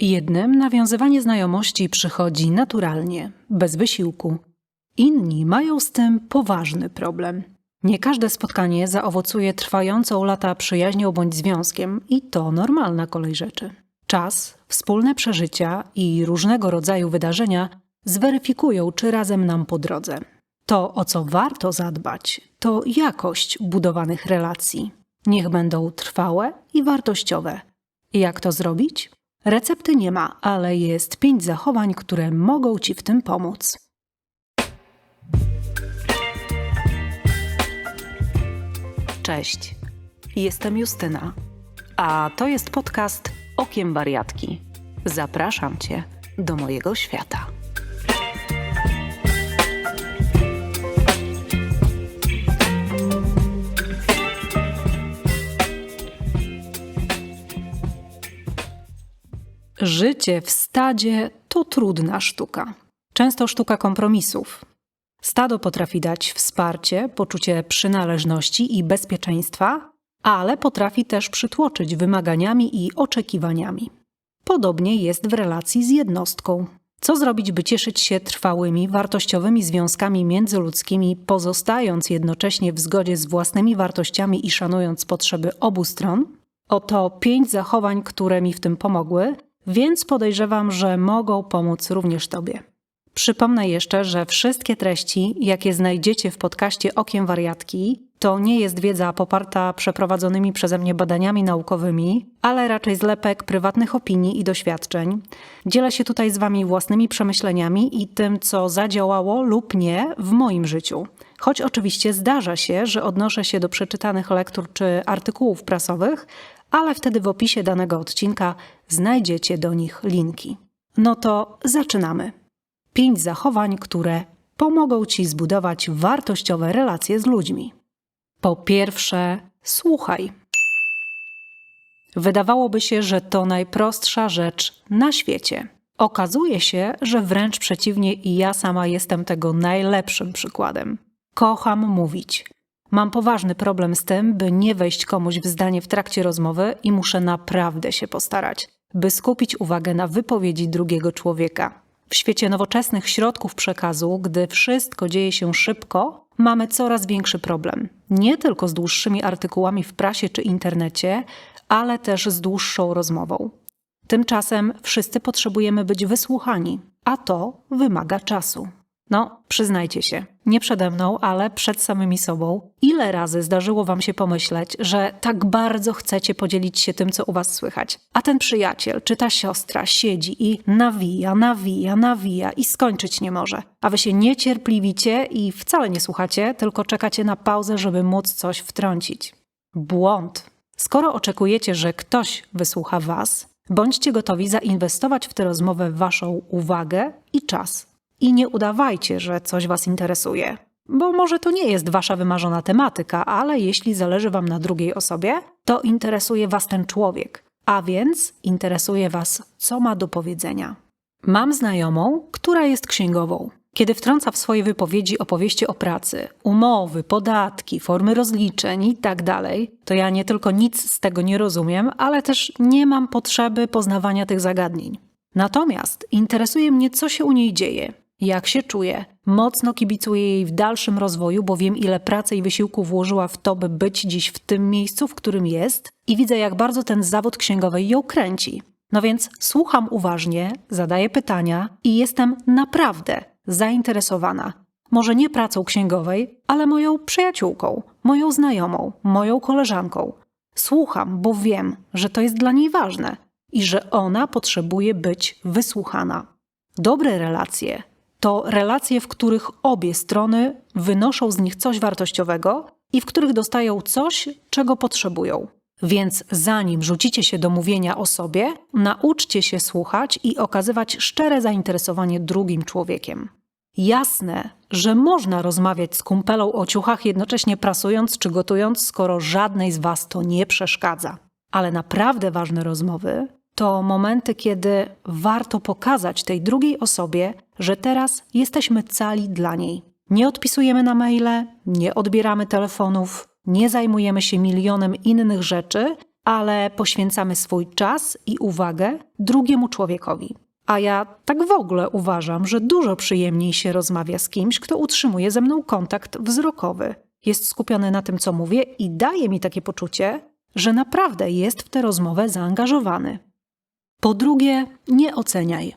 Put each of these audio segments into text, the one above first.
Jednym nawiązywanie znajomości przychodzi naturalnie, bez wysiłku. Inni mają z tym poważny problem. Nie każde spotkanie zaowocuje trwającą lata przyjaźnią bądź związkiem i to normalna kolej rzeczy. Czas, wspólne przeżycia i różnego rodzaju wydarzenia zweryfikują, czy razem nam po drodze. To, o co warto zadbać, to jakość budowanych relacji. Niech będą trwałe i wartościowe. Jak to zrobić? Recepty nie ma, ale jest pięć zachowań, które mogą Ci w tym pomóc. Cześć, jestem Justyna, a to jest podcast Okiem Wariatki. Zapraszam Cię do mojego świata. Życie w stadzie to trudna sztuka. Często sztuka kompromisów. Stado potrafi dać wsparcie, poczucie przynależności i bezpieczeństwa, ale potrafi też przytłoczyć wymaganiami i oczekiwaniami. Podobnie jest w relacji z jednostką. Co zrobić, by cieszyć się trwałymi, wartościowymi związkami międzyludzkimi, pozostając jednocześnie w zgodzie z własnymi wartościami i szanując potrzeby obu stron? Oto pięć zachowań, które mi w tym pomogły, więc podejrzewam, że mogą pomóc również Tobie. Przypomnę jeszcze, że wszystkie treści, jakie znajdziecie w podcaście Okiem Wariatki, to nie jest wiedza poparta przeprowadzonymi przeze mnie badaniami naukowymi, ale raczej zlepek prywatnych opinii i doświadczeń. Dzielę się tutaj z Wami własnymi przemyśleniami i tym, co zadziałało lub nie w moim życiu. Choć oczywiście zdarza się, że odnoszę się do przeczytanych lektur czy artykułów prasowych, ale wtedy w opisie danego odcinka znajdziecie do nich linki. No to zaczynamy. Pięć zachowań, które pomogą Ci zbudować wartościowe relacje z ludźmi. Po pierwsze, słuchaj. Wydawałoby się, że to najprostsza rzecz na świecie. Okazuje się, że wręcz przeciwnie i ja sama jestem tego najlepszym przykładem. Kocham mówić. Mam poważny problem z tym, by nie wejść komuś w zdanie w trakcie rozmowy i muszę naprawdę się postarać, by skupić uwagę na wypowiedzi drugiego człowieka. W świecie nowoczesnych środków przekazu, gdy wszystko dzieje się szybko, mamy coraz większy problem. Nie tylko z dłuższymi artykułami w prasie czy internecie, ale też z dłuższą rozmową. Tymczasem wszyscy potrzebujemy być wysłuchani, a to wymaga czasu. No, przyznajcie się, nie przede mną, ale przed samymi sobą, ile razy zdarzyło Wam się pomyśleć, że tak bardzo chcecie podzielić się tym, co u Was słychać, a ten przyjaciel czy ta siostra siedzi i nawija, nawija, nawija i skończyć nie może, a Wy się niecierpliwicie i wcale nie słuchacie, tylko czekacie na pauzę, żeby móc coś wtrącić. Błąd. Skoro oczekujecie, że ktoś wysłucha Was, bądźcie gotowi zainwestować w tę rozmowę Waszą uwagę i czas. I nie udawajcie, że coś Was interesuje, bo może to nie jest Wasza wymarzona tematyka, ale jeśli zależy Wam na drugiej osobie, to interesuje Was ten człowiek, a więc interesuje Was, co ma do powiedzenia. Mam znajomą, która jest księgową. Kiedy wtrąca w swoje wypowiedzi opowieści o pracy, umowy, podatki, formy rozliczeń itd., tak to ja nie tylko nic z tego nie rozumiem, ale też nie mam potrzeby poznawania tych zagadnień. Natomiast interesuje mnie, co się u niej dzieje, jak się czuje. Mocno kibicuję jej w dalszym rozwoju, bo wiem, ile pracy i wysiłku włożyła w to, by być dziś w tym miejscu, w którym jest, i widzę, jak bardzo ten zawód księgowej ją kręci. No więc słucham uważnie, zadaję pytania i jestem naprawdę zainteresowana. Może nie pracą księgowej, ale moją przyjaciółką, moją znajomą, moją koleżanką. Słucham, bo wiem, że to jest dla niej ważne i że ona potrzebuje być wysłuchana. Dobre relacje to relacje, w których obie strony wynoszą z nich coś wartościowego i w których dostają coś, czego potrzebują. Więc zanim rzucicie się do mówienia o sobie, nauczcie się słuchać i okazywać szczere zainteresowanie drugim człowiekiem. Jasne, że można rozmawiać z kumpelą o ciuchach jednocześnie prasując czy gotując, skoro żadnej z was to nie przeszkadza. Ale naprawdę ważne rozmowy to momenty, kiedy warto pokazać tej drugiej osobie, że teraz jesteśmy cali dla niej. Nie odpisujemy na maile, nie odbieramy telefonów, nie zajmujemy się milionem innych rzeczy, ale poświęcamy swój czas i uwagę drugiemu człowiekowi. A ja tak w ogóle uważam, że dużo przyjemniej się rozmawia z kimś, kto utrzymuje ze mną kontakt wzrokowy. Jest skupiony na tym, co mówię i daje mi takie poczucie, że naprawdę jest w tę rozmowę zaangażowany. Po drugie, nie oceniaj.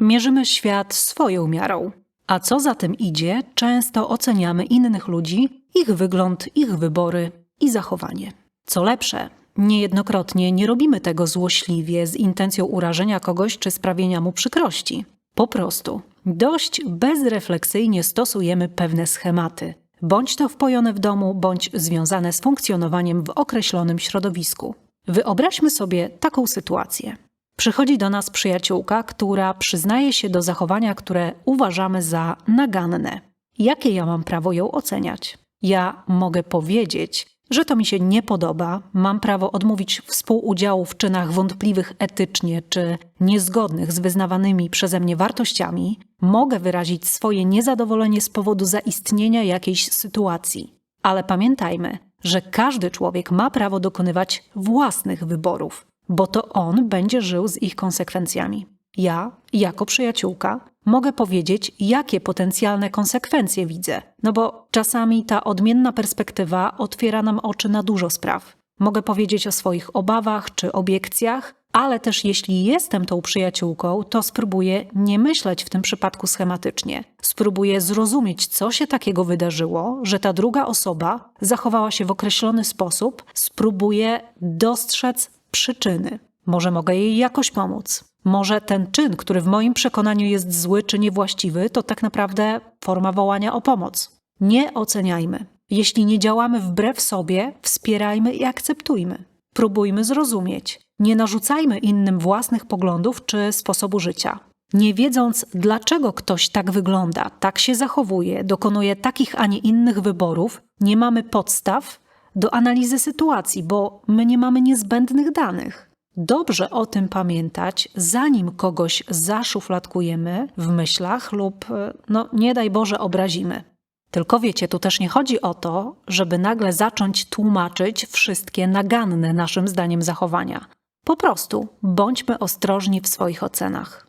Mierzymy świat swoją miarą, a co za tym idzie, często oceniamy innych ludzi, ich wygląd, ich wybory i zachowanie. Co lepsze, niejednokrotnie nie robimy tego złośliwie z intencją urażenia kogoś czy sprawienia mu przykrości. Po prostu dość bezrefleksyjnie stosujemy pewne schematy, bądź to wpojone w domu, bądź związane z funkcjonowaniem w określonym środowisku. Wyobraźmy sobie taką sytuację. Przychodzi do nas przyjaciółka, która przyznaje się do zachowania, które uważamy za naganne. Jakie ja mam prawo ją oceniać? Ja mogę powiedzieć, że to mi się nie podoba, mam prawo odmówić współudziału w czynach wątpliwych etycznie czy niezgodnych z wyznawanymi przeze mnie wartościami, mogę wyrazić swoje niezadowolenie z powodu zaistnienia jakiejś sytuacji. Ale pamiętajmy, że każdy człowiek ma prawo dokonywać własnych wyborów, bo to on będzie żył z ich konsekwencjami. Ja, jako przyjaciółka, mogę powiedzieć, jakie potencjalne konsekwencje widzę, no bo czasami ta odmienna perspektywa otwiera nam oczy na dużo spraw. Mogę powiedzieć o swoich obawach czy obiekcjach, ale też jeśli jestem tą przyjaciółką, to spróbuję nie myśleć w tym przypadku schematycznie. Spróbuję zrozumieć, co się takiego wydarzyło, że ta druga osoba zachowała się w określony sposób, spróbuję dostrzec przyczyny. Może mogę jej jakoś pomóc. Może ten czyn, który w moim przekonaniu jest zły czy niewłaściwy, to tak naprawdę forma wołania o pomoc. Nie oceniajmy. Jeśli nie działamy wbrew sobie, wspierajmy i akceptujmy. Próbujmy zrozumieć. Nie narzucajmy innym własnych poglądów czy sposobu życia. Nie wiedząc, dlaczego ktoś tak wygląda, tak się zachowuje, dokonuje takich, a nie innych wyborów, nie mamy podstaw do analizy sytuacji, bo my nie mamy niezbędnych danych. Dobrze o tym pamiętać, zanim kogoś zaszufladkujemy w myślach lub, no nie daj Boże, obrazimy. Tylko wiecie, tu też nie chodzi o to, żeby nagle zacząć tłumaczyć wszystkie naganne naszym zdaniem zachowania. Po prostu bądźmy ostrożni w swoich ocenach.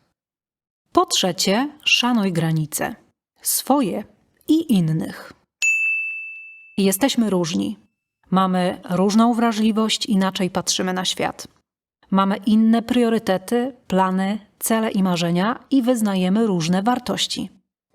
Po trzecie, szanuj granice swoje i innych. Jesteśmy różni. Mamy różną wrażliwość, inaczej patrzymy na świat. Mamy inne priorytety, plany, cele i marzenia i wyznajemy różne wartości.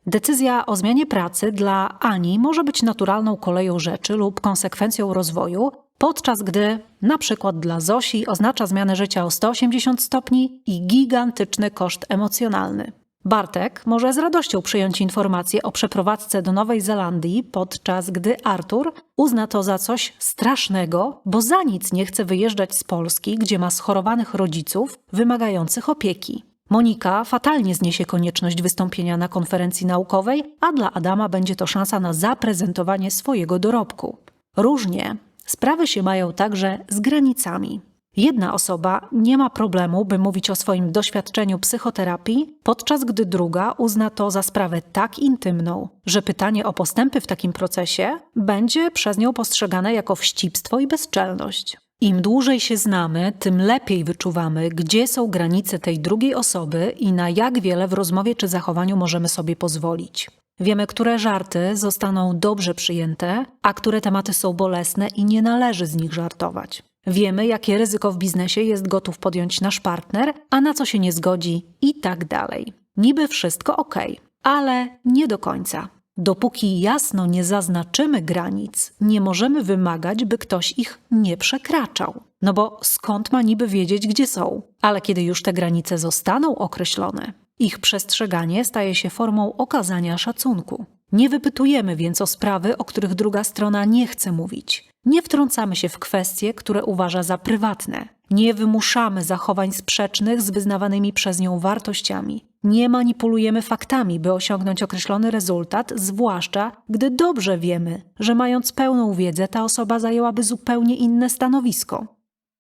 Decyzja o zmianie pracy dla Ani może być naturalną koleją rzeczy lub konsekwencją rozwoju, podczas gdy na przykład dla Zosi oznacza zmianę życia o 180 stopni i gigantyczny koszt emocjonalny. Bartek może z radością przyjąć informację o przeprowadzce do Nowej Zelandii, podczas gdy Artur uzna to za coś strasznego, bo za nic nie chce wyjeżdżać z Polski, gdzie ma schorowanych rodziców wymagających opieki. Monika fatalnie zniesie konieczność wystąpienia na konferencji naukowej, a dla Adama będzie to szansa na zaprezentowanie swojego dorobku. Różnie sprawy się mają także z granicami. Jedna osoba nie ma problemu, by mówić o swoim doświadczeniu psychoterapii, podczas gdy druga uzna to za sprawę tak intymną, że pytanie o postępy w takim procesie będzie przez nią postrzegane jako wścibstwo i bezczelność. Im dłużej się znamy, tym lepiej wyczuwamy, gdzie są granice tej drugiej osoby i na jak wiele w rozmowie czy zachowaniu możemy sobie pozwolić. Wiemy, które żarty zostaną dobrze przyjęte, a które tematy są bolesne i nie należy z nich żartować. Wiemy, jakie ryzyko w biznesie jest gotów podjąć nasz partner, a na co się nie zgodzi i tak dalej. Niby wszystko ok, ale nie do końca. Dopóki jasno nie zaznaczymy granic, nie możemy wymagać, by ktoś ich nie przekraczał. No bo skąd ma niby wiedzieć, gdzie są? Ale kiedy już te granice zostaną określone, ich przestrzeganie staje się formą okazania szacunku. Nie wypytujemy więc o sprawy, o których druga strona nie chce mówić. Nie wtrącamy się w kwestie, które uważa za prywatne. Nie wymuszamy zachowań sprzecznych z wyznawanymi przez nią wartościami. Nie manipulujemy faktami, by osiągnąć określony rezultat, zwłaszcza gdy dobrze wiemy, że mając pełną wiedzę, ta osoba zajęłaby zupełnie inne stanowisko.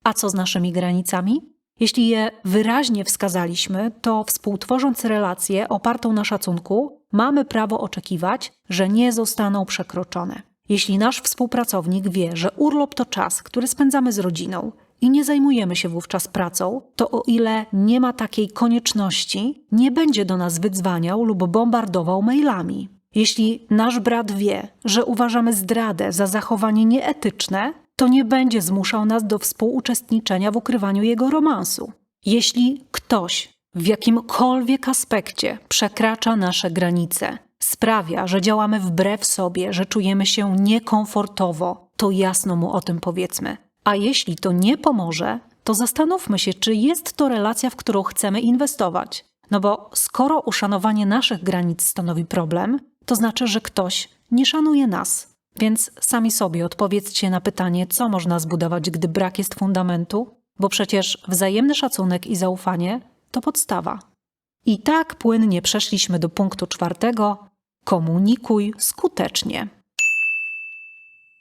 A co z naszymi granicami? Jeśli je wyraźnie wskazaliśmy, to współtworząc relację opartą na szacunku, mamy prawo oczekiwać, że nie zostaną przekroczone. Jeśli nasz współpracownik wie, że urlop to czas, który spędzamy z rodziną i nie zajmujemy się wówczas pracą, to o ile nie ma takiej konieczności, nie będzie do nas wydzwaniał lub bombardował mailami. Jeśli nasz brat wie, że uważamy zdradę za zachowanie nieetyczne, to nie będzie zmuszał nas do współuczestniczenia w ukrywaniu jego romansu. Jeśli ktoś w jakimkolwiek aspekcie przekracza nasze granice, sprawia, że działamy wbrew sobie, że czujemy się niekomfortowo, to jasno mu o tym powiedzmy. A jeśli to nie pomoże, to zastanówmy się, czy jest to relacja, w którą chcemy inwestować. No bo skoro uszanowanie naszych granic stanowi problem, to znaczy, że ktoś nie szanuje nas. Więc sami sobie odpowiedzcie na pytanie, co można zbudować, gdy brak jest fundamentu, bo przecież wzajemny szacunek i zaufanie to podstawa. I tak płynnie przeszliśmy do punktu czwartego: komunikuj skutecznie.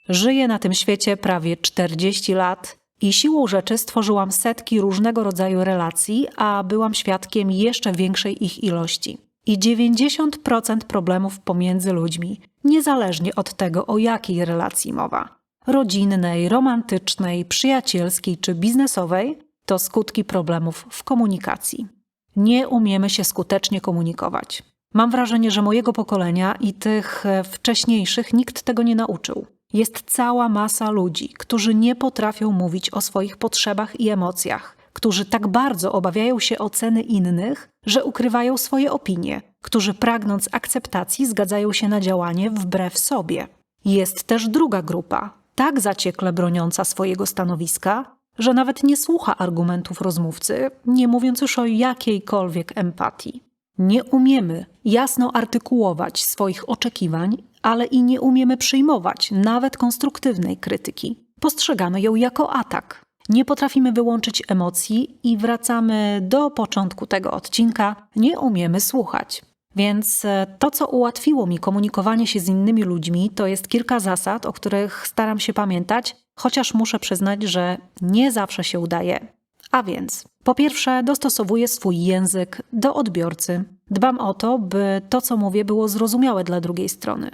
Żyję na tym świecie prawie 40 lat i siłą rzeczy stworzyłam setki różnego rodzaju relacji, a byłam świadkiem jeszcze większej ich ilości. I 90% problemów pomiędzy ludźmi, niezależnie od tego, o jakiej relacji mowa rodzinnej, romantycznej, przyjacielskiej czy biznesowej to skutki problemów w komunikacji. Nie umiemy się skutecznie komunikować. Mam wrażenie, że mojego pokolenia i tych e, wcześniejszych nikt tego nie nauczył. Jest cała masa ludzi, którzy nie potrafią mówić o swoich potrzebach i emocjach, którzy tak bardzo obawiają się oceny innych, że ukrywają swoje opinie, którzy pragnąc akceptacji zgadzają się na działanie wbrew sobie. Jest też druga grupa, tak zaciekle broniąca swojego stanowiska, że nawet nie słucha argumentów rozmówcy, nie mówiąc już o jakiejkolwiek empatii. Nie umiemy jasno artykułować swoich oczekiwań, ale i nie umiemy przyjmować nawet konstruktywnej krytyki. Postrzegamy ją jako atak. Nie potrafimy wyłączyć emocji i wracamy do początku tego odcinka. Nie umiemy słuchać. Więc e, to, co ułatwiło mi komunikowanie się z innymi ludźmi, to jest kilka zasad, o których staram się pamiętać, chociaż muszę przyznać, że nie zawsze się udaje. A więc, po pierwsze, dostosowuję swój język do odbiorcy. Dbam o to, by to, co mówię, było zrozumiałe dla drugiej strony.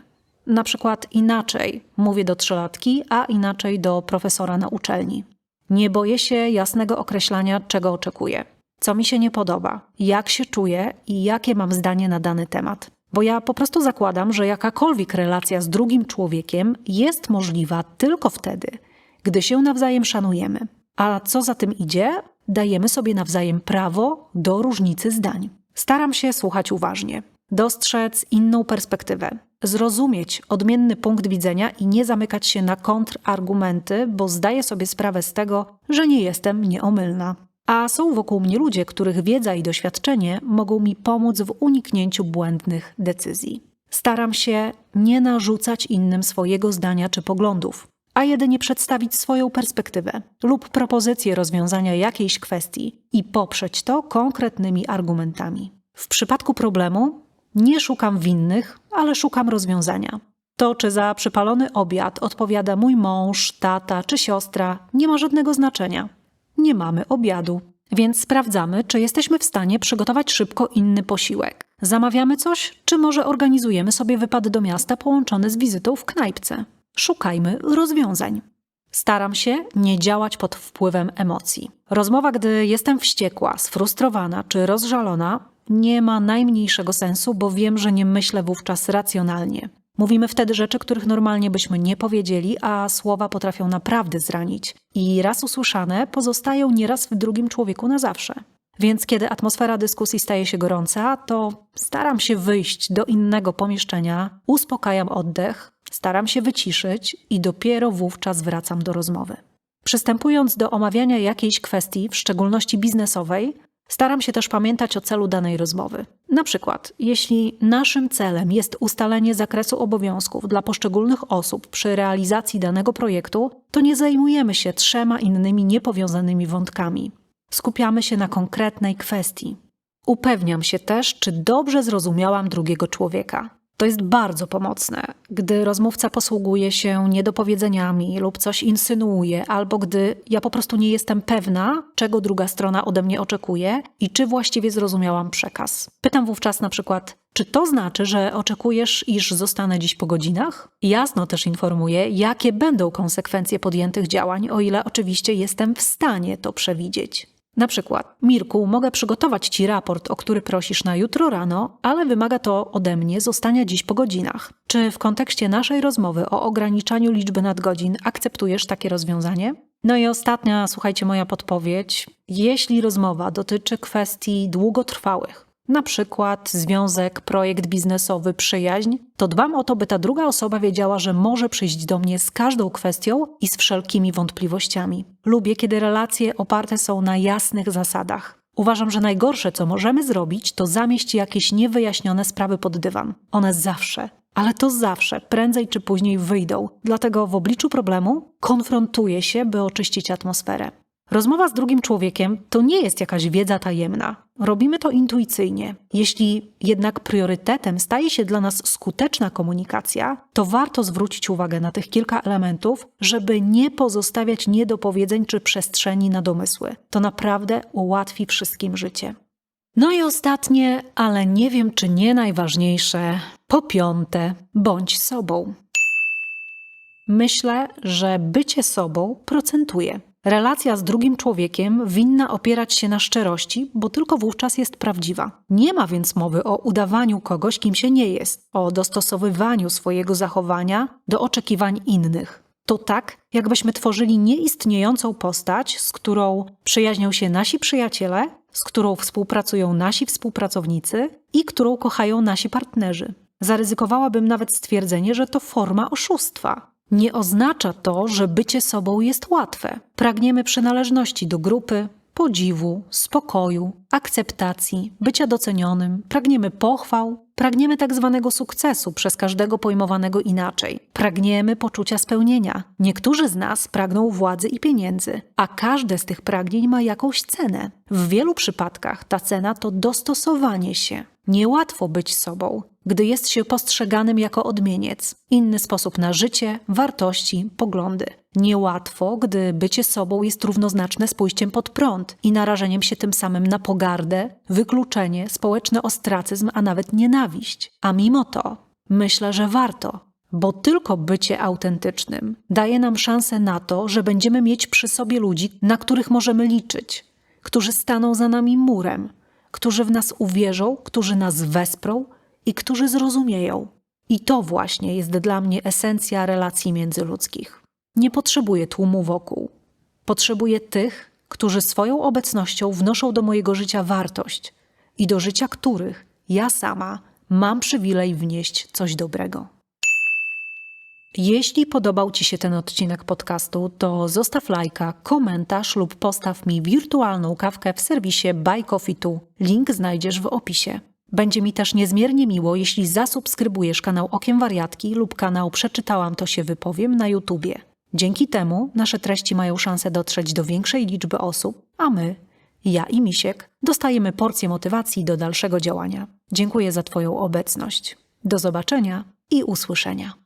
Na przykład inaczej mówię do trzylatki, a inaczej do profesora na uczelni. Nie boję się jasnego określania, czego oczekuję co mi się nie podoba, jak się czuję i jakie mam zdanie na dany temat. Bo ja po prostu zakładam, że jakakolwiek relacja z drugim człowiekiem jest możliwa tylko wtedy, gdy się nawzajem szanujemy. A co za tym idzie, dajemy sobie nawzajem prawo do różnicy zdań. Staram się słuchać uważnie, dostrzec inną perspektywę, zrozumieć odmienny punkt widzenia i nie zamykać się na kontrargumenty, bo zdaję sobie sprawę z tego, że nie jestem nieomylna. A są wokół mnie ludzie, których wiedza i doświadczenie mogą mi pomóc w uniknięciu błędnych decyzji. Staram się nie narzucać innym swojego zdania czy poglądów, a jedynie przedstawić swoją perspektywę lub propozycję rozwiązania jakiejś kwestii i poprzeć to konkretnymi argumentami. W przypadku problemu nie szukam winnych, ale szukam rozwiązania. To, czy za przypalony obiad odpowiada mój mąż, tata czy siostra, nie ma żadnego znaczenia nie mamy obiadu. Więc sprawdzamy, czy jesteśmy w stanie przygotować szybko inny posiłek. Zamawiamy coś, czy może organizujemy sobie wypad do miasta połączony z wizytą w knajpce. Szukajmy rozwiązań. Staram się nie działać pod wpływem emocji. Rozmowa, gdy jestem wściekła, sfrustrowana czy rozżalona, nie ma najmniejszego sensu, bo wiem, że nie myślę wówczas racjonalnie. Mówimy wtedy rzeczy, których normalnie byśmy nie powiedzieli, a słowa potrafią naprawdę zranić. I raz usłyszane pozostają nieraz w drugim człowieku na zawsze. Więc kiedy atmosfera dyskusji staje się gorąca, to staram się wyjść do innego pomieszczenia, uspokajam oddech, staram się wyciszyć i dopiero wówczas wracam do rozmowy. Przystępując do omawiania jakiejś kwestii, w szczególności biznesowej, Staram się też pamiętać o celu danej rozmowy. Na przykład, jeśli naszym celem jest ustalenie zakresu obowiązków dla poszczególnych osób przy realizacji danego projektu, to nie zajmujemy się trzema innymi niepowiązanymi wątkami. Skupiamy się na konkretnej kwestii. Upewniam się też, czy dobrze zrozumiałam drugiego człowieka. To jest bardzo pomocne, gdy rozmówca posługuje się niedopowiedzeniami lub coś insynuuje, albo gdy ja po prostu nie jestem pewna, czego druga strona ode mnie oczekuje i czy właściwie zrozumiałam przekaz. Pytam wówczas na przykład, czy to znaczy, że oczekujesz, iż zostanę dziś po godzinach? Jasno też informuję, jakie będą konsekwencje podjętych działań, o ile oczywiście jestem w stanie to przewidzieć. Na przykład, Mirku, mogę przygotować ci raport, o który prosisz na jutro rano, ale wymaga to ode mnie zostania dziś po godzinach. Czy w kontekście naszej rozmowy o ograniczaniu liczby nadgodzin akceptujesz takie rozwiązanie? No i ostatnia, słuchajcie, moja podpowiedź. Jeśli rozmowa dotyczy kwestii długotrwałych, na przykład związek, projekt biznesowy, przyjaźń, to dbam o to, by ta druga osoba wiedziała, że może przyjść do mnie z każdą kwestią i z wszelkimi wątpliwościami. Lubię, kiedy relacje oparte są na jasnych zasadach. Uważam, że najgorsze, co możemy zrobić, to zamieść jakieś niewyjaśnione sprawy pod dywan. One zawsze, ale to zawsze, prędzej czy później wyjdą. Dlatego w obliczu problemu konfrontuję się, by oczyścić atmosferę. Rozmowa z drugim człowiekiem to nie jest jakaś wiedza tajemna. Robimy to intuicyjnie. Jeśli jednak priorytetem staje się dla nas skuteczna komunikacja, to warto zwrócić uwagę na tych kilka elementów, żeby nie pozostawiać niedopowiedzeń czy przestrzeni na domysły. To naprawdę ułatwi wszystkim życie. No i ostatnie, ale nie wiem czy nie najważniejsze, po piąte, bądź sobą. Myślę, że bycie sobą procentuje. Relacja z drugim człowiekiem winna opierać się na szczerości, bo tylko wówczas jest prawdziwa. Nie ma więc mowy o udawaniu kogoś, kim się nie jest, o dostosowywaniu swojego zachowania do oczekiwań innych. To tak, jakbyśmy tworzyli nieistniejącą postać, z którą przyjaźnią się nasi przyjaciele, z którą współpracują nasi współpracownicy i którą kochają nasi partnerzy. Zaryzykowałabym nawet stwierdzenie, że to forma oszustwa. Nie oznacza to, że bycie sobą jest łatwe. Pragniemy przynależności do grupy, podziwu, spokoju, akceptacji, bycia docenionym, pragniemy pochwał, pragniemy tak zwanego sukcesu przez każdego pojmowanego inaczej. Pragniemy poczucia spełnienia. Niektórzy z nas pragną władzy i pieniędzy, a każde z tych pragnień ma jakąś cenę. W wielu przypadkach ta cena to dostosowanie się. Niełatwo być sobą, gdy jest się postrzeganym jako odmieniec, inny sposób na życie, wartości, poglądy. Niełatwo, gdy bycie sobą jest równoznaczne z pójściem pod prąd i narażeniem się tym samym na pogardę, wykluczenie, społeczny ostracyzm, a nawet nienawiść. A mimo to myślę, że warto, bo tylko bycie autentycznym daje nam szansę na to, że będziemy mieć przy sobie ludzi, na których możemy liczyć, którzy staną za nami murem, którzy w nas uwierzą, którzy nas wesprą i którzy zrozumieją. I to właśnie jest dla mnie esencja relacji międzyludzkich. Nie potrzebuję tłumu wokół. Potrzebuję tych, którzy swoją obecnością wnoszą do mojego życia wartość i do życia których ja sama mam przywilej wnieść coś dobrego. Jeśli podobał Ci się ten odcinek podcastu, to zostaw lajka, komentarz lub postaw mi wirtualną kawkę w serwisie Buy Coffee Tu. Link znajdziesz w opisie. Będzie mi też niezmiernie miło, jeśli zasubskrybujesz kanał Okiem Wariatki lub kanał Przeczytałam to się wypowiem na YouTubie. Dzięki temu nasze treści mają szansę dotrzeć do większej liczby osób, a my, ja i Misiek, dostajemy porcję motywacji do dalszego działania. Dziękuję za Twoją obecność. Do zobaczenia i usłyszenia.